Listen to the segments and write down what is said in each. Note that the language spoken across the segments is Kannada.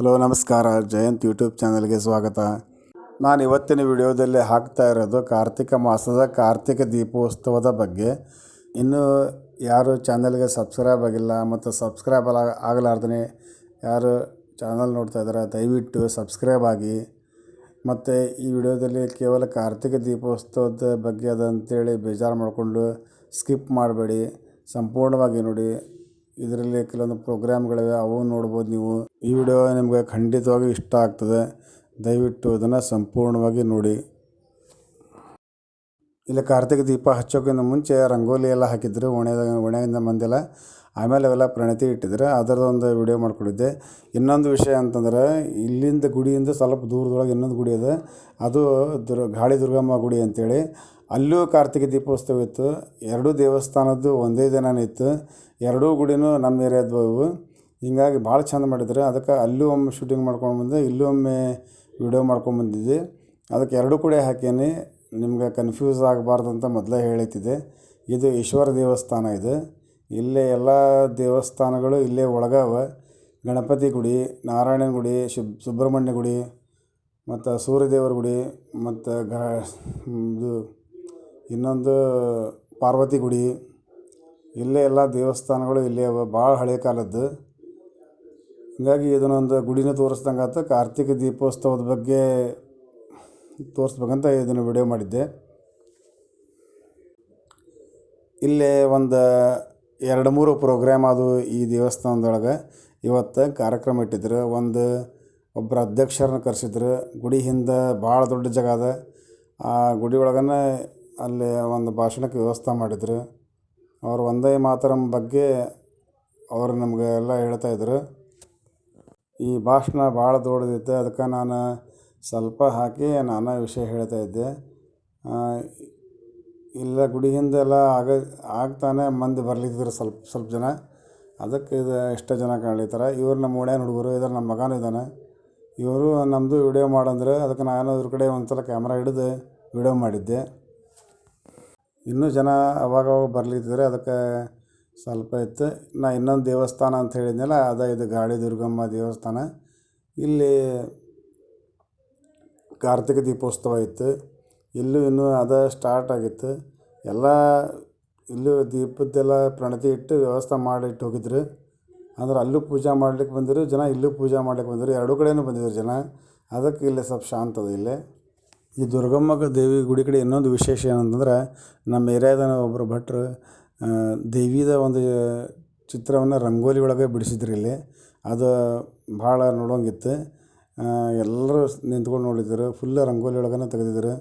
ಹಲೋ, ನಮಸ್ಕಾರ. ಜಯಂತ್ ಯೂಟ್ಯೂಬ್ ಚಾನಲ್ಗೆ ಸ್ವಾಗತ. ನಾನು ಇವತ್ತಿನ ವಿಡಿಯೋದಲ್ಲಿ ಹಾಕ್ತಾ ಇರೋದು ಕಾರ್ತಿಕ ಮಾಸದ ಕಾರ್ತಿಕ ದೀಪೋತ್ಸವದ ಬಗ್ಗೆ. ಇನ್ನೂ ಯಾರು ಚಾನಲ್ಗೆ ಸಬ್ಸ್ಕ್ರೈಬ್ ಆಗಿಲ್ಲ ಮತ್ತು ಸಬ್ಸ್ಕ್ರೈಬ್ ಅಲ ಆಗಲಾರ್ದೇ ಯಾರು ಚಾನಲ್ ನೋಡ್ತಾ ಇದ್ದಾರೆ, ದಯವಿಟ್ಟು ಸಬ್ಸ್ಕ್ರೈಬ್ ಆಗಿ. ಮತ್ತು ಈ ವಿಡಿಯೋದಲ್ಲಿ ಕೇವಲ ಕಾರ್ತಿಕ ದೀಪೋತ್ಸವದ ಬಗ್ಗೆ ಅದ ಅಂತೇಳಿ ಬೇಜಾರು ಮಾಡಿಕೊಂಡು ಸ್ಕಿಪ್ ಮಾಡಬೇಡಿ. ಸಂಪೂರ್ಣವಾಗಿ ನೋಡಿ. ಇದರಲ್ಲಿ ಕೆಲವೊಂದು ಪ್ರೋಗ್ರಾಮ್ಗಳಿವೆ, ಅವು ನೋಡ್ಬೋದು ನೀವು. ಈ ವಿಡಿಯೋ ನಿಮಗೆ ಖಂಡಿತವಾಗಿ ಇಷ್ಟ ಆಗ್ತದೆ. ದಯವಿಟ್ಟು ಅದನ್ನು ಸಂಪೂರ್ಣವಾಗಿ ನೋಡಿ. ಇಲ್ಲಿ ಕಾರ್ತಿಕ ದೀಪ ಹಚ್ಚೋಕ್ಕಿಂತ ಮುಂಚೆ ರಂಗೋಲಿ ಎಲ್ಲ ಹಾಕಿದ್ರು ಓಣ್ಯಾಗ ಒಣೆಯಿಂದ ಮಂದೆಲ್ಲ ಆಮೇಲೆ ಅವೆಲ್ಲ ಪ್ರಣತಿ ಇಟ್ಟಿದ್ರು ಅದರದೊಂದು ವಿಡಿಯೋ ಮಾಡ್ಕೊಂಡಿದ್ದೆ. ಇನ್ನೊಂದು ವಿಷಯ ಅಂತಂದ್ರೆ, ಇಲ್ಲಿಂದ ಗುಡಿಯಿಂದ ಸ್ವಲ್ಪ ದೂರದೊಳಗೆ ಇನ್ನೊಂದು ಗುಡಿ ಇದೆ. ಅದು ದುರ್ ಗಾಳಿ ದುರ್ಗಮ್ಮ ಗುಡಿ ಅಂತೇಳಿ. ಅಲ್ಲೂ ಕಾರ್ತಿಕ ದೀಪೋತ್ಸವ ಇತ್ತು. ಎರಡೂ ದೇವಸ್ಥಾನದ್ದು ಒಂದೇ ದಿನ ಇತ್ತು. ಎರಡೂ ಗುಡಿನೂ ನಮ್ಮ ಏರಿಯಾದವು ಇವು. ಹೀಗಾಗಿ ಭಾಳ ಚಂದ ಮಾಡಿದ್ರು. ಅದಕ್ಕೆ ಅಲ್ಲೂ ಒಮ್ಮೆ ಶೂಟಿಂಗ್ ಮಾಡ್ಕೊಂಡು ಬಂದೆ. ಇಲ್ಲೂ ಒಮ್ಮೆ ವಿಡಿಯೋ ಮಾಡ್ಕೊಂಬಂದಿದ್ದೆ ಅದಕ್ಕೆ ಎರಡೂ ಕೂಡ ಹಾಕೀನಿ. ನಿಮ್ಗೆ ಕನ್ಫ್ಯೂಸ್ ಆಗಬಾರ್ದು ಅಂತ ಮೊದಲೇ ಹೇಳಿತಿದ್ದೆ ಇದು ಈಶ್ವರ ದೇವಸ್ಥಾನ ಇದು. ಇಲ್ಲೇ ಎಲ್ಲ ದೇವಸ್ಥಾನಗಳು ಇಲ್ಲೇ ಒಳಗಾವ. ಗಣಪತಿ ಗುಡಿ, ನಾರಾಯಣನ ಗುಡಿ ಶುಬ್ ಸುಬ್ರಹ್ಮಣ್ಯ ಗುಡಿ, ಮತ್ತು ಸೂರ್ಯದೇವರ ಗುಡಿ, ಮತ್ತು ಗ ಇದು ಇನ್ನೊಂದು ಪಾರ್ವತಿ ಗುಡಿ. ಇಲ್ಲೇ ಎಲ್ಲ ದೇವಸ್ಥಾನಗಳು ಇಲ್ಲೇ ಅವ, ಭಾಳ ಹಳೆ ಕಾಲದ್ದು. ಹೀಗಾಗಿ ಇದನ್ನೊಂದು ಗುಡಿನ ತೋರಿಸ್ದಂಗೆ ಆತು. ಕಾರ್ತಿಕ ದೀಪೋತ್ಸವದ ಬಗ್ಗೆ ತೋರಿಸ್ಬೇಕಂತ ಇದನ್ನು ವಿಡಿಯೋ ಮಾಡಿದ್ದೆ. ಇಲ್ಲೇ ಒಂದು ಎರಡು ಮೂರು ಪ್ರೋಗ್ರಾಮ್ ಅದು ಈ ದೇವಸ್ಥಾನದೊಳಗೆ. ಇವತ್ತು ಕಾರ್ಯಕ್ರಮ ಇಟ್ಟಿದ್ರು. ಒಂದು ಒಬ್ಬರ ಅಧ್ಯಕ್ಷರನ್ನ ಕರೆಸಿದ್ರು. ಗುಡಿ ಹಿಂದೆ ಭಾಳ ದೊಡ್ಡ ಜಾಗ ಅದ. ಆ ಗುಡಿ ಒಳಗನೆ ಅಲ್ಲಿ ಒಂದು ಭಾಷಣಕ್ಕೆ ವ್ಯವಸ್ಥೆ ಮಾಡಿದ್ರು. ಅವ್ರು ವಂದೇ ಮಾತರಂ ಬಗ್ಗೆ ಅವರು ನಮ್ಗೆ ಎಲ್ಲ ಹೇಳ್ತಾಯಿದ್ರು ಈ ಭಾಷಣ ಭಾಳ ದೊಡ್ಡದಿತ್ತು. ಅದಕ್ಕೆ ನಾನು ಸ್ವಲ್ಪ ಹಾಕಿ ನಾನಾ ವಿಷಯ ಹೇಳ್ತಾಯಿದ್ದೆ ಇಲ್ಲ ಗುಡಿ ಹಿಂದೆಲ್ಲ ಆಗ, ಆಗ್ತಾನೆ ಮಂದಿ ಬರ್ಲಿದ್ರು ಸ್ವಲ್ಪ ಸ್ವಲ್ಪ ಜನ. ಅದಕ್ಕೆ ಇದು ಎಷ್ಟೋ ಜನ ಕಾಣ್ಲಿತ್ತಾರ. ಇವ್ರು ನಮ್ಮ ಓಣ್ಯಾನ ಹುಡುಗರು, ಇದ್ರ ನಮ್ಮ ಮಗನೂ ಇದ್ದಾನೆ. ಇವರು ನಮ್ಮದು ವಿಡಿಯೋ ಮಾಡಂದ್ರೆ ಅದಕ್ಕೆ ನಾನು ಇವ್ರ ಕಡೆ ಒಂದು ಸಲ ಕ್ಯಾಮ್ರಾ ಹಿಡಿದು ವಿಡಿಯೋ ಮಾಡಿದ್ದೆ. ಇನ್ನೂ ಜನ ಅವಾಗವಾಗ ಬರ್ಲಿತ್ತಿದ್ರು ಅದಕ್ಕೆ ಸ್ವಲ್ಪ ಇತ್ತು. ನಾ ಇನ್ನೊಂದು ದೇವಸ್ಥಾನ ಅಂತ ಹೇಳಿದ್ನಲ್ಲ, ಅದ ಇದು ಗಾಳಿ ದುರ್ಗಮ್ಮ ದೇವಸ್ಥಾನ. ಇಲ್ಲಿ ಕಾರ್ತಿಕ ದೀಪೋತ್ಸವ ಇತ್ತು. ಇಲ್ಲೂ ಇನ್ನೂ ಅದು ಸ್ಟಾರ್ಟ್ ಆಗಿತ್ತು. ಎಲ್ಲ ಇಲ್ಲೂ ದೀಪದ್ದೆಲ್ಲ ಪ್ರಣತಿ ಇಟ್ಟು ವ್ಯವಸ್ಥೆ ಮಾಡಿಟ್ಟು ಹೋಗಿದ್ರು. ಅಂದ್ರೆ ಅಲ್ಲೂ ಪೂಜೆ ಮಾಡ್ಲಿಕ್ಕೆ ಬಂದಿರು, ಜನ ಇಲ್ಲೂ ಪೂಜೆ ಮಾಡ್ಲಿಕ್ಕೆ ಬಂದಿರು. ಎರಡೂ ಕಡೆಯೂ ಬಂದಿದ್ರು ಜನ. ಅದಕ್ಕೆ ಇಲ್ಲಿ ಸ್ವಲ್ಪ ಶಾಂತದ ಇಲ್ಲೇ ಇಲ್ಲಿ ಈ ದುರ್ಗಮ್ಮಗ ದೇವಿ ಗುಡಿ ಕಡೆ ಇನ್ನೊಂದು ವಿಶೇಷ ಏನಂತಂದ್ರೆ ನಮ್ಮ ಏರಿಯಾದ ಒಬ್ಬರು ಭಟ್ರು ದೇವಿದ ಒಂದು ಚಿತ್ರವನ್ನು ರಂಗೋಲಿ ಒಳಗೆ ಬಿಡಿಸಿದ್ರು ಇಲ್ಲಿ. ಅದು ಭಾಳ ನೋಡೋಂಗಿತ್ತು. ಎಲ್ಲರೂ ನಿಂತ್ಕೊಂಡು ನೋಡಿದ್ರು ಫುಲ್ ರಂಗೋಲಿ ಒಳಗನೆ ತೆಗ್ದಿದ್ರು.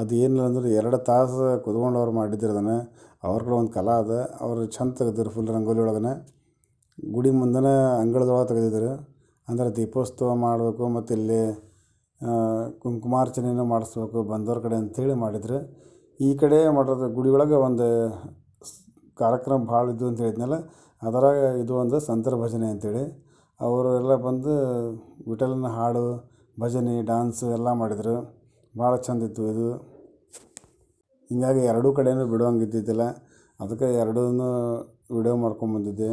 ಅದು ಏನಿಲ್ಲ ಅಂದ್ರೆ ಎರಡು ತಾಸು ಕುತ್ಕೊಂಡು ಅವ್ರು ಮಾಡಿದ್ರು ಅದನ್ನು. ಅವ್ರ ಕಡೆ ಒಂದು ಕಲಾ ಅದ, ಅವರು ಚಂದ ತೆಗೆದಿದ್ರು ಫುಲ್ ರಂಗೋಲಿ ಒಳಗನೆ. ಗುಡಿ ಮುಂದೆನೇ ಅಂಗಳದೊಳಗೆ ತೆಗೆದಿದ್ರು. ಅಂದ್ರೆ ದೀಪೋತ್ಸವ ಮಾಡಬೇಕು ಮತ್ತು ಇಲ್ಲಿ ಕುಂಕುಮಾರ್ಚನೆನೂ ಮಾಡಿಸ್ಬೇಕು, ಬಂದವ್ರ ಕಡೆ ಅಂಥೇಳಿ ಮಾಡಿದ್ರು, ಈ ಕಡೆ ಮಾಡೋದು ಗುಡಿ ಒಳಗೆ ಒಂದು ಕಾರ್ಯಕ್ರಮ ಭಾಳ ಇದ್ವು ಅಂತ ಹೇಳಿದ್ನಲ್ಲ, ಅದರಾಗ ಇದು ಒಂದು ಸಂತರ ಭಜನೆ ಅವರು ಎಲ್ಲ ಬಂದು ವಿಠಲನ ಹಾಡು, ಭಜನೆ, ಡ್ಯಾನ್ಸು ಎಲ್ಲ ಮಾಡಿದರು. ಭಾಳ ಚಂದ ಇತ್ತು ಇದು. ಹೀಗಾಗಿ ಎರಡೂ ಕಡೆಯೂ ಬಿಡುವಂಗೆ ಇದ್ದಿದ್ದಿಲ್ಲ ಅದಕ್ಕೆ ಎರಡೂ ವಿಡಿಯೋ ಮಾಡ್ಕೊಂಬಂದಿದ್ದೆ.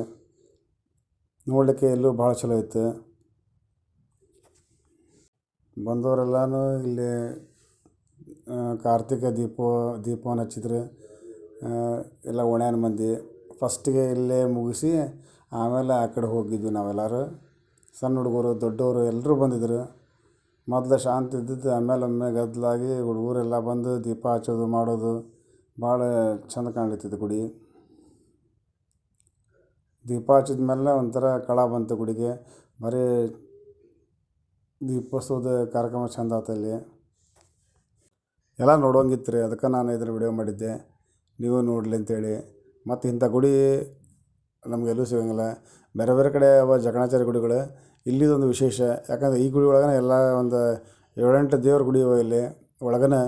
ನೋಡಲಿಕ್ಕೆ ಎಲ್ಲೂ ಭಾಳ ಚಲೋ ಇತ್ತು. ಬಂದವರೆಲ್ಲನೂ ಇಲ್ಲಿ ಕಾರ್ತಿಕ ದೀಪ, ದೀಪವನ್ನು ಹಚ್ಚಿದ್ರು. ಎಲ್ಲ ಓಣ್ಯಾನ ಮಂದಿ. ಫಸ್ಟಿಗೆ ಇಲ್ಲೇ ಮುಗಿಸಿ ಆಮೇಲೆ ಆ ಕಡೆ ಹೋಗಿದ್ವಿ ನಾವೆಲ್ಲರೂ. ಸಣ್ಣ ಹುಡುಗರು, ದೊಡ್ಡವರು ಎಲ್ಲರೂ ಬಂದಿದ್ರು. ಮೊದಲು ಶಾಂತಿ ಇದ್ದಿದ್ದು ಆಮೇಲೆ ಒಮ್ಮೆ ಗದ್ದಲಾಗಿ ಹುಡುಗರೆಲ್ಲ ಬಂದು ದೀಪ ಹಚ್ಚೋದು, ಮಾಡೋದು ಭಾಳ ಚಂದ ಕಾಣ್ತಿತ್ತು ಗುಡಿ. ದೀಪ ಹಚ್ಚಿದ ಮೇಲೆ ಒಂಥರ ಕಳ ಬಂತು ಗುಡಿಗೆ. ಬರೀ ದೀಪೋತ್ಸವದ ಕಾರ್ಯಕ್ರಮ ಚಂದ ಆತು ಎಲ್ಲ ನೋಡೋಂಗಿತ್ತು ರೀ ಅದಕ್ಕೆ ನಾನು ಇದ್ರ ವಿಡಿಯೋ ಮಾಡಿದ್ದೆ. ನೀವು ನೋಡಲಿ ಅಂತೇಳಿ. ಮತ್ತು ಇಂಥ ಗುಡಿ ನಮಗೆಲ್ಲೂ ಸಿಗೋಂಗಿಲ್ಲ. ಬೇರೆ ಬೇರೆ ಕಡೆ ಅವ ಜಕಣಾಚಾರಿ ಗುಡಿಗಳು ಇಲ್ಲಿದೊಂದು ವಿಶೇಷ. ಯಾಕಂದ್ರೆ ಈ ಗುಡಿ ಒಳಗನೆ ಎಲ್ಲ ಒಂದು ಏಳೆಂಟು ದೇವ್ರ ಗುಡಿ ಇವೆ ಇಲ್ಲಿ. ಒಳಗನೆ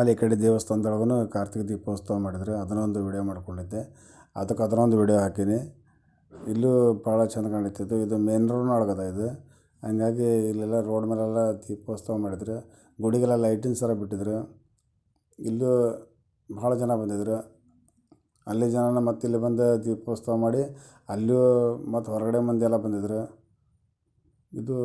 ಆಮೇಲೆ ಈ ಕಡೆ ದೇವಸ್ಥಾನದೊಳಗೂ ಕಾರ್ತಿಕ ದೀಪೋತ್ಸವ ಮಾಡಿದ್ರು. ಅದನ್ನೊಂದು ವಿಡಿಯೋ ಮಾಡ್ಕೊಂಡಿದ್ದೆ. ಅದಕ್ಕೆ ಅದನ್ನೊಂದು ವೀಡಿಯೋ ಹಾಕೀನಿ. ಇಲ್ಲೂ ಭಾಳ ಚಂದ ಕಾಣಿತಿತ್ತು. ಇದು ಮೇನ್ ರೋಡ್ನೊಳಗದ ಇದು. ಹಂಗಾಗಿ ಇಲ್ಲೆಲ್ಲ ರೋಡ್ ಮೇಲೆಲ್ಲ ದೀಪೋತ್ಸವ ಮಾಡಿದ್ರು. ಗುಡಿಗೆಲ್ಲ ಲೈಟಿನ ಸರ ಬಿಟ್ಟಿದ್ರು. ಇಲ್ಲೂ ಭಾಳ ಜನ ಬಂದಿದ್ರು. ಅಲ್ಲಿ ಜನನ ಮತ್ತೆ ಇಲ್ಲಿ ಬಂದು ದೀಪೋತ್ಸವ ಮಾಡಿ ಅಲ್ಲೂ ಮತ್ತು ಹೊರಗಡೆ ಮಂದಿ ಎಲ್ಲ ಬಂದಿದ್ರು. ಇದು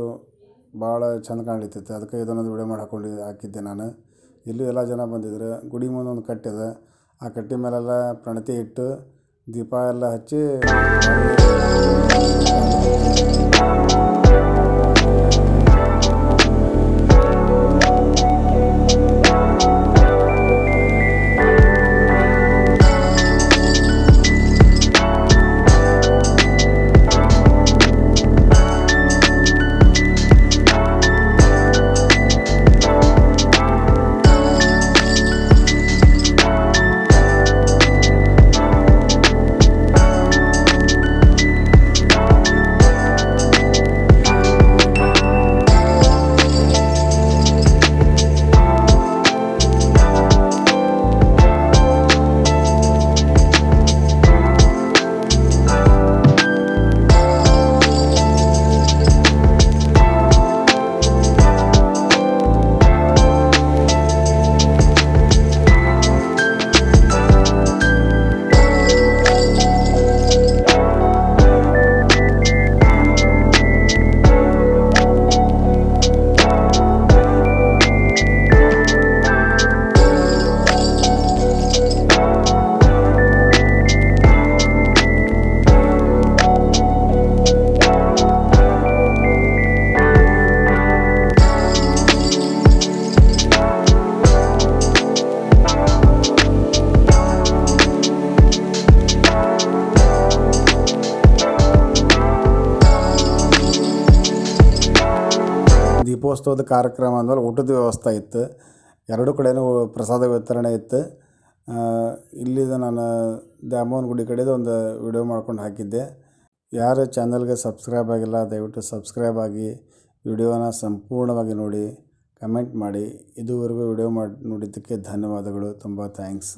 ಭಾಳ ಚಂದ ಕಾಣ್ಲಿತ್ತಿತ್ತು ಅದಕ್ಕೆ ಇದನ್ನೊಂದು ವಿಡಿಯೋ ಮಾಡಿ ಹಾಕ್ಕೊಂಡು ಹಾಕಿದ್ದೆ ನಾನು. ಇಲ್ಲೂ ಎಲ್ಲ ಜನ ಬಂದಿದ್ರು ಗುಡಿ ಮುಂದೆ ಒಂದು ಕಟ್ಟಿದೆ ಆ ಕಟ್ಟೆ ಮೇಲೆಲ್ಲ ಪ್ರಣತಿ ಇಟ್ಟು ದೀಪ ಎಲ್ಲ ಹಚ್ಚಿ ದೀಪೋತ್ಸವದ ಕಾರ್ಯಕ್ರಮ ಅಂದಮೇಲೆ ಊಟದ ವ್ಯವಸ್ಥೆ ಇತ್ತು. ಎರಡು ಕಡೆನೂ ಪ್ರಸಾದ ವಿತರಣೆ ಇತ್ತು. ಇಲ್ಲಿದು ನಾನು ದ್ಯಾಮವ್ವನ ಗುಡಿ ಕಡೆದು ಒಂದು ವಿಡಿಯೋ ಮಾಡ್ಕೊಂಡು ಹಾಕಿದ್ದೆ. ಯಾರು ಚಾನಲ್ಗೆ ಸಬ್ಸ್ಕ್ರೈಬ್ ಆಗಿಲ್ಲ, ದಯವಿಟ್ಟು ಸಬ್ಸ್ಕ್ರೈಬ್ ಆಗಿ ವಿಡಿಯೋನ ಸಂಪೂರ್ಣವಾಗಿ ನೋಡಿ, ಕಮೆಂಟ್ ಮಾಡಿ. ಇದುವರೆಗೂ ವಿಡಿಯೋ ಮಾಡಿ ನೋಡಿದ್ದಕ್ಕೆ ಧನ್ಯವಾದಗಳು. ತುಂಬ ಥ್ಯಾಂಕ್ಸ್.